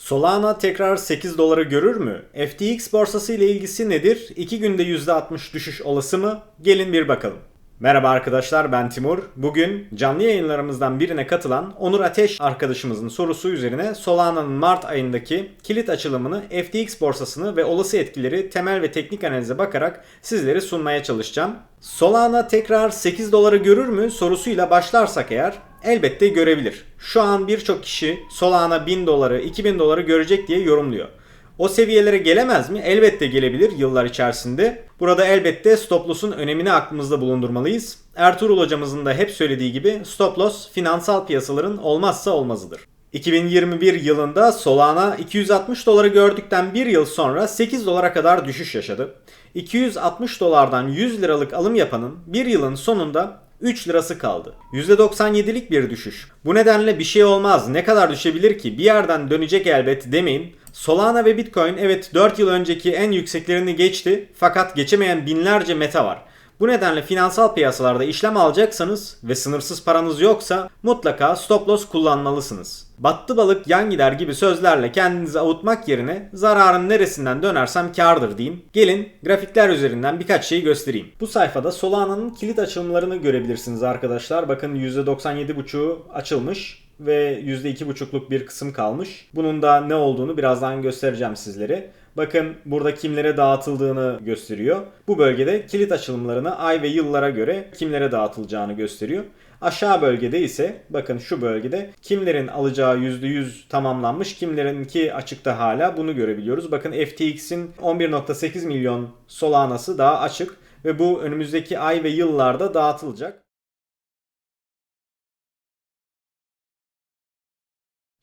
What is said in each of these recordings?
Solana tekrar 8 doları görür mü? FTX borsası ile ilgisi nedir? 2 günde %60 düşüş olası mı? Gelin bir bakalım. Merhaba arkadaşlar ben Timur. Bugün canlı yayınlarımızdan birine katılan Onur Ateş arkadaşımızın sorusu üzerine Solana'nın Mart ayındaki kilit açılımını, FTX borsasını ve olası etkileri temel ve teknik analize bakarak sizlere sunmaya çalışacağım. Solana tekrar 8 doları görür mü sorusuyla başlarsak eğer elbette görebilir. Şu an birçok kişi Solana 1000 doları, 2000 doları görecek diye yorumluyor. O seviyelere gelemez mi? Elbette gelebilir yıllar içerisinde. Burada elbette stop loss'un önemini aklımızda bulundurmalıyız. Ertuğrul hocamızın da hep söylediği gibi stop loss finansal piyasaların olmazsa olmazıdır. 2021 yılında Solana 260 doları gördükten bir yıl sonra 8 dolara kadar düşüş yaşadı. 260 dolardan 100 liralık alım yapanın bir yılın sonunda 3 lirası kaldı. %97'lik bir düşüş. Bu nedenle bir şey olmaz. Ne kadar düşebilir ki? Bir yerden dönecek elbet demeyin. Solana ve Bitcoin evet 4 yıl önceki en yükseklerini geçti fakat geçemeyen binlerce meta var. Bu nedenle finansal piyasalarda işlem alacaksanız ve sınırsız paranız yoksa mutlaka stop loss kullanmalısınız. Battı balık yan gider gibi sözlerle kendinizi avutmak yerine zararın neresinden dönersem kardır diyeyim. Gelin grafikler üzerinden birkaç şey göstereyim. Bu sayfada Solana'nın kilit açılımlarını görebilirsiniz arkadaşlar. Bakın %97.5'u açılmış ve %2,5'luk bir kısım kalmış. Bunun da ne olduğunu birazdan göstereceğim sizlere. Bakın burada kimlere dağıtıldığını gösteriyor. Bu bölgede kilit açılımlarını ay ve yıllara göre kimlere dağıtılacağını gösteriyor. Aşağı bölgede ise bakın şu bölgede kimlerin alacağı %100 tamamlanmış, kimlerinki açıkta hala bunu görebiliyoruz. Bakın FTX'in 11.8 milyon Solana'sı daha açık ve bu önümüzdeki ay ve yıllarda dağıtılacak.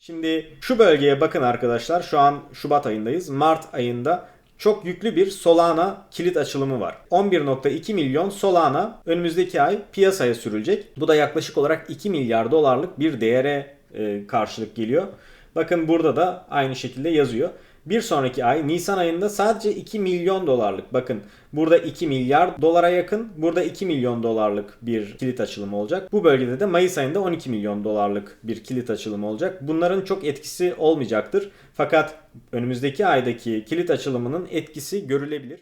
Şimdi şu bölgeye bakın arkadaşlar. Şu an Şubat ayındayız. Mart ayında çok yüklü bir Solana kilit açılımı var. 11.2 milyon Solana önümüzdeki ay piyasaya sürülecek. Bu da yaklaşık olarak 2 milyar dolarlık bir değere e, karşılık geliyor. Bakın burada da aynı şekilde yazıyor. Bir sonraki ay Nisan ayında sadece 2 milyon dolarlık bakın burada 2 milyar dolara yakın burada 2 milyon dolarlık bir kilit açılımı olacak. Bu bölgede de Mayıs ayında 12 milyon dolarlık bir kilit açılımı olacak. Bunların çok etkisi olmayacaktır. Fakat önümüzdeki aydaki kilit açılımının etkisi görülebilir.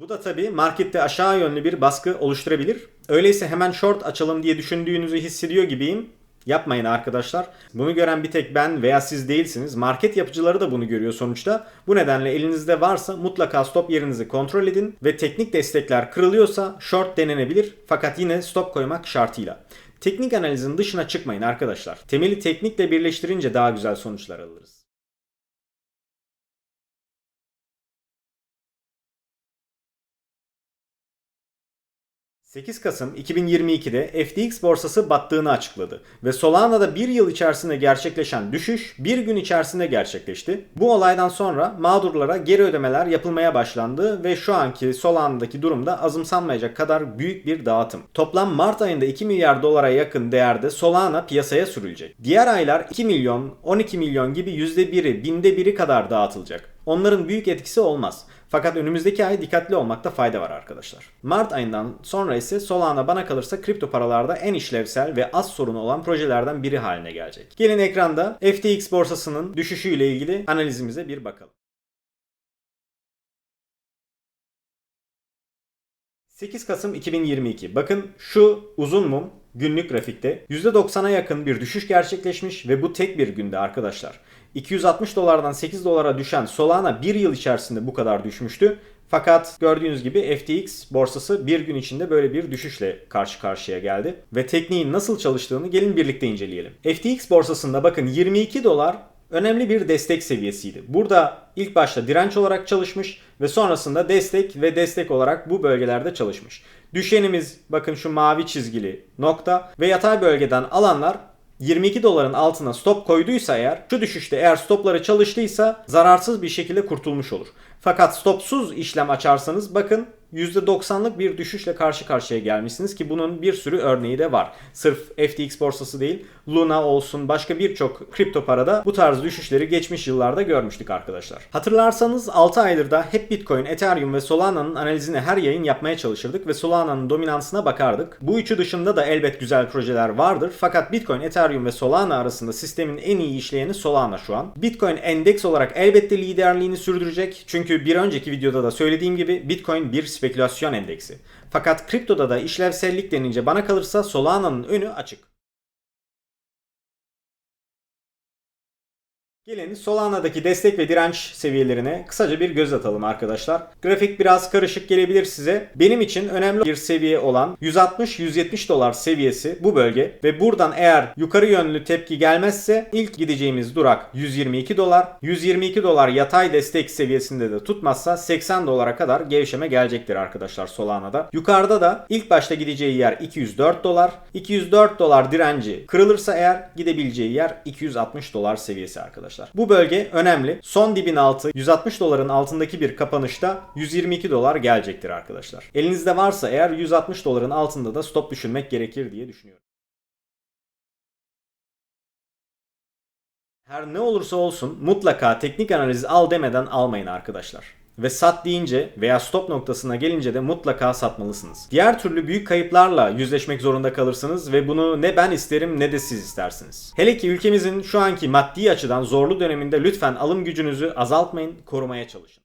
Bu da tabii markette aşağı yönlü bir baskı oluşturabilir. Öyleyse hemen short açalım diye düşündüğünüzü hissediyor gibiyim. Yapmayın arkadaşlar. Bunu gören bir tek ben veya siz değilsiniz. Market yapıcıları da bunu görüyor sonuçta. Bu nedenle elinizde varsa mutlaka stop yerinizi kontrol edin ve teknik destekler kırılıyorsa short denenebilir fakat yine stop koymak şartıyla. Teknik analizin dışına çıkmayın arkadaşlar. Temeli teknikle birleştirince daha güzel sonuçlar alırız. 8 Kasım 2022'de FTX borsası battığını açıkladı ve Solana'da bir yıl içerisinde gerçekleşen düşüş bir gün içerisinde gerçekleşti. Bu olaydan sonra mağdurlara geri ödemeler yapılmaya başlandı ve şu anki Solana'daki durumda azımsanmayacak kadar büyük bir dağıtım. Toplam Mart ayında 2 milyar dolara yakın değerde Solana piyasaya sürülecek. Diğer aylar 2 milyon, 12 milyon gibi %1'i, binde biri kadar dağıtılacak. Onların büyük etkisi olmaz. Fakat önümüzdeki ay dikkatli olmakta fayda var arkadaşlar. Mart ayından sonra ise Solana bana kalırsa kripto paralarda en işlevsel ve az sorunu olan projelerden biri haline gelecek. Gelin ekranda FTX borsasının düşüşüyle ilgili analizimize bir bakalım. 8 Kasım 2022. Bakın şu uzun mum günlük grafikte %90'a yakın bir düşüş gerçekleşmiş ve bu tek bir günde arkadaşlar. 260 dolardan 8 dolara düşen Solana bir yıl içerisinde bu kadar düşmüştü. Fakat gördüğünüz gibi FTX borsası bir gün içinde böyle bir düşüşle karşı karşıya geldi. Ve tekniğin nasıl çalıştığını gelin birlikte inceleyelim. FTX borsasında bakın 22 dolar önemli bir destek seviyesiydi. Burada ilk başta direnç olarak çalışmış ve sonrasında destek ve destek olarak bu bölgelerde çalışmış. Düşenimiz bakın şu mavi çizgili nokta ve yatay bölgeden alanlar 22 doların altına stop koyduysa eğer şu düşüşte eğer stopları çalıştıysa zararsız bir şekilde kurtulmuş olur. Fakat stopsuz işlem açarsanız bakın %90'lık bir düşüşle karşı karşıya gelmişsiniz ki bunun bir sürü örneği de var. Sırf FTX borsası değil, Luna olsun başka birçok kripto parada bu tarz düşüşleri geçmiş yıllarda görmüştük arkadaşlar. Hatırlarsanız 6 aydır da hep Bitcoin, Ethereum ve Solana'nın analizini her yayın yapmaya çalışırdık ve Solana'nın dominansına bakardık. Bu üçü dışında da elbet güzel projeler vardır fakat Bitcoin, Ethereum ve Solana arasında sistemin en iyi işleyeni Solana şu an. Bitcoin endeks olarak elbette liderliğini sürdürecek çünkü bir önceki videoda da söylediğim gibi Bitcoin bir spekülasyon endeksi. Fakat kriptoda da işlevsellik denince bana kalırsa Solana'nın önü açık. Gelin Solana'daki destek ve direnç seviyelerine kısaca bir göz atalım arkadaşlar. Grafik biraz karışık gelebilir size. Benim için önemli bir seviye olan 160-170 dolar seviyesi bu bölge ve buradan eğer yukarı yönlü tepki gelmezse ilk gideceğimiz durak 122 dolar. 122 dolar yatay destek seviyesinde de tutmazsa 80 dolara kadar gevşeme gelecektir arkadaşlar Solana'da. Yukarıda da ilk başta gideceği yer 204 dolar. 204 dolar direnci kırılırsa eğer gidebileceği yer 260 dolar seviyesi arkadaşlar arkadaşlar. Bu bölge önemli. Son dibin altı 160 doların altındaki bir kapanışta 122 dolar gelecektir arkadaşlar. Elinizde varsa eğer 160 doların altında da stop düşünmek gerekir diye düşünüyorum. Her ne olursa olsun mutlaka teknik analiz al demeden almayın arkadaşlar ve sat deyince veya stop noktasına gelince de mutlaka satmalısınız. Diğer türlü büyük kayıplarla yüzleşmek zorunda kalırsınız ve bunu ne ben isterim ne de siz istersiniz. Hele ki ülkemizin şu anki maddi açıdan zorlu döneminde lütfen alım gücünüzü azaltmayın, korumaya çalışın.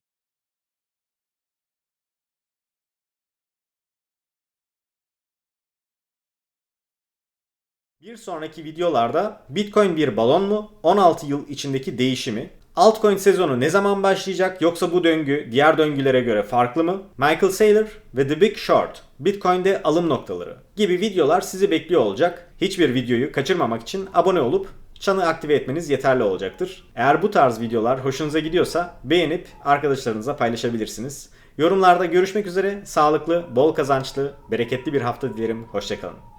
Bir sonraki videolarda Bitcoin bir balon mu? 16 yıl içindeki değişimi Altcoin sezonu ne zaman başlayacak yoksa bu döngü diğer döngülere göre farklı mı? Michael Saylor ve The Big Short, Bitcoin'de alım noktaları gibi videolar sizi bekliyor olacak. Hiçbir videoyu kaçırmamak için abone olup çanı aktive etmeniz yeterli olacaktır. Eğer bu tarz videolar hoşunuza gidiyorsa beğenip arkadaşlarınıza paylaşabilirsiniz. Yorumlarda görüşmek üzere. Sağlıklı, bol kazançlı, bereketli bir hafta dilerim. Hoşçakalın.